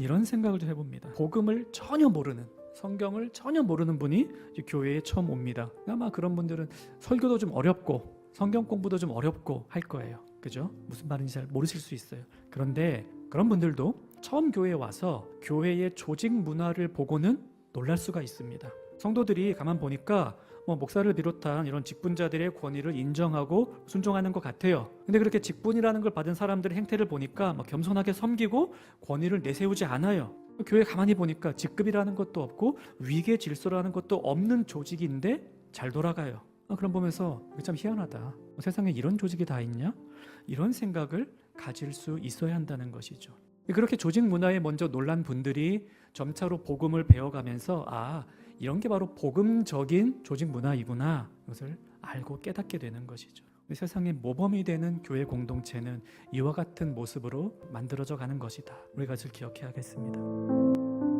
이런 생각을 좀 해봅니다. 복음을 전혀 모르는 성경을 전혀 모르는 분이 교회에 처음 옵니다. 아마 그런 분들은 설교도 좀 어렵고 성경 공부도 좀 어렵고 할 거예요. 그죠? 무슨 말인지 잘 모르실 수 있어요. 그런데 그런 분들도 처음 교회에 와서 교회의 조직 문화를 보고는 놀랄 수가 있습니다. 성도들이 가만 보니까 뭐 목사를 비롯한 이런 직분자들의 권위를 인정하고 순종하는 것 같아요. 근데 그렇게 직분이라는 걸 받은 사람들의 행태를 보니까 막 겸손하게 섬기고 권위를 내세우지 않아요. 교회 가만히 보니까 직급이라는 것도 없고 위계 질서라는 것도 없는 조직인데 잘 돌아가요. 아, 그럼 보면서 참 희한하다. 뭐 세상에 이런 조직이 다 있냐? 이런 생각을 가질 수 있어야 한다는 것이죠. 그렇게 조직 문화에 먼저 놀란 분들이 점차로 복음을 배워가면서 아 이런 게 바로 복음적인 조직 문화이구나 이것을 알고 깨닫게 되는 것이죠. 세상의 모범이 되는 교회 공동체는 이와 같은 모습으로 만들어져 가는 것이다. 우리가 그것을 기억해야겠습니다.